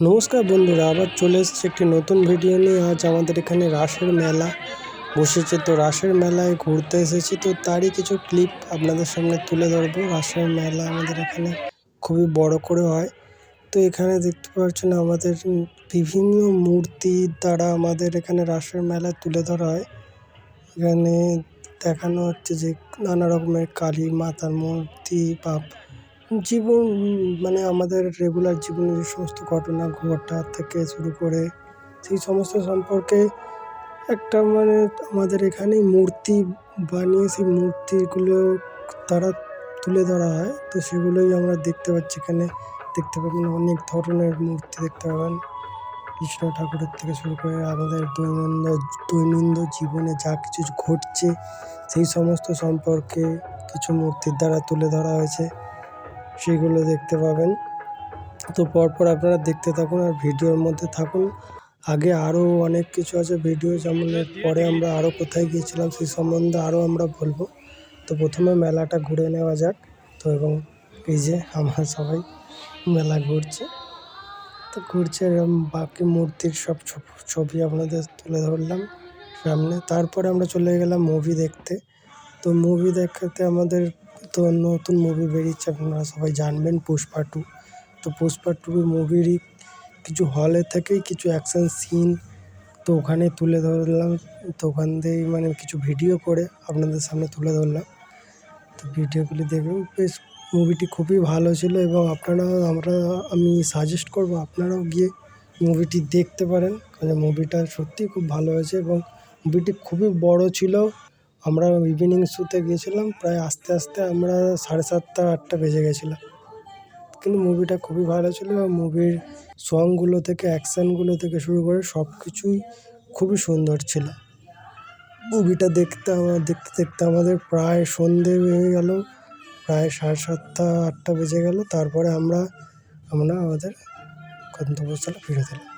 নমস্কার বন্ধুরা, আবার চলে এসেছি একটি নতুন ভিডিও নিয়ে। আজ আমাদের এখানে রাসের মেলা বসেছে। তো রাসের মেলায় ঘুরতে এসেছি। তো তারই কিছু ক্লিপ আপনাদের সামনে তুলে ধরবো। রাসের মেলা আমাদের এখানে খুবই বড় করে হয়। তো এখানে দেখতে পাচ্ছেন আমাদের বিভিন্ন মূর্তি দ্বারা আমাদের এখানে রাসের মেলা তুলে ধরা হয়। এখানে দেখানো হচ্ছে যে নানা রকমের কালী মাতার মূর্তি বা জীবন মানে আমাদের রেগুলার জীবনের যে সমস্ত ঘটনা ঘটা থেকে শুরু করে সেই সমস্ত সম্পর্কে একটা মানে আমাদের এখানে মূর্তি বানিয়ে সেই মূর্তিগুলো তারা তুলে ধরা হয়। তো সেগুলোই আমরা দেখতে পাচ্ছি এখানে। দেখতে পাবেন অনেক ধরনের মূর্তি দেখতে পাবেন। কৃষ্ণ ঠাকুরের থেকে শুরু করে আমাদের দৈনন্দিন দৈনন্দিন জীবনে যা কিছু ঘটছে সেই সমস্ত সম্পর্কে কিছু মূর্তির দ্বারা তুলে ধরা হয়েছে। সেগুলো দেখতে পাবেন। তো পরপর আপনারা দেখতে থাকুন আর ভিডিওর মধ্যে থাকুন। আগে আরও অনেক কিছু আছে ভিডিও, যেমন পরে আমরা আরও কোথায় গিয়েছিলাম সেই সম্বন্ধে আরও আমরা বলব। তো প্রথমে মেলাটা ঘুরে নেওয়া যাক। তো এবং এই যে আমরা সবাই মেলা ঘুরছে। তো ঘুরছে এরকম বাকি মূর্তির সব ছবি আপনাদের তুলে ধরলাম সামনে। তারপরে আমরা চলে গেলাম মুভি দেখতে। তো মুভি দেখাতে আমাদের তো নতুন মুভি বেরিয়েছে আপনারা সবাই জানবেন পুষ্পা টু তো পুষ্পা টু মুভিরই কিছু হলে থেকেই কিছু অ্যাকশান সিন তো ওখানে তুলে ধরলাম। তো ওখান থেকেই মানে কিছু ভিডিও করে আপনাদের সামনে তুলে ধরলাম। তো ভিডিওগুলি দেখবেন, বেশ মুভিটি খুবই ভালো ছিল এবং আপনারা আমরা, আমি সাজেস্ট করব আপনারাও গিয়ে মুভিটি দেখতে পারেন। কারণ মুভিটা সত্যিই খুব ভালো হয়েছে এবং মুভিটি খুবই বড় ছিল। আমরা ইভিনিং শোতে গিয়েছিলাম, প্রায় আস্তে আস্তে আমরা সাড়ে সাতটা, আটটা বেজে গেছিল। কিন্তু মুভিটা খুবই ভালো ছিল মুভির সংগুলো থেকে অ্যাকশানগুলো থেকে শুরু করে সব কিছুই খুবই সুন্দর ছিল। মুভিটা দেখতে আমার দেখতে দেখতে আমাদের প্রায় সন্ধে হয়ে গেল, প্রায় সাড়ে সাতটা, আটটা বেজে গেল। তারপরে আমরা আমরা আমাদের গন্তব্যস্থলে ফিরে দিলাম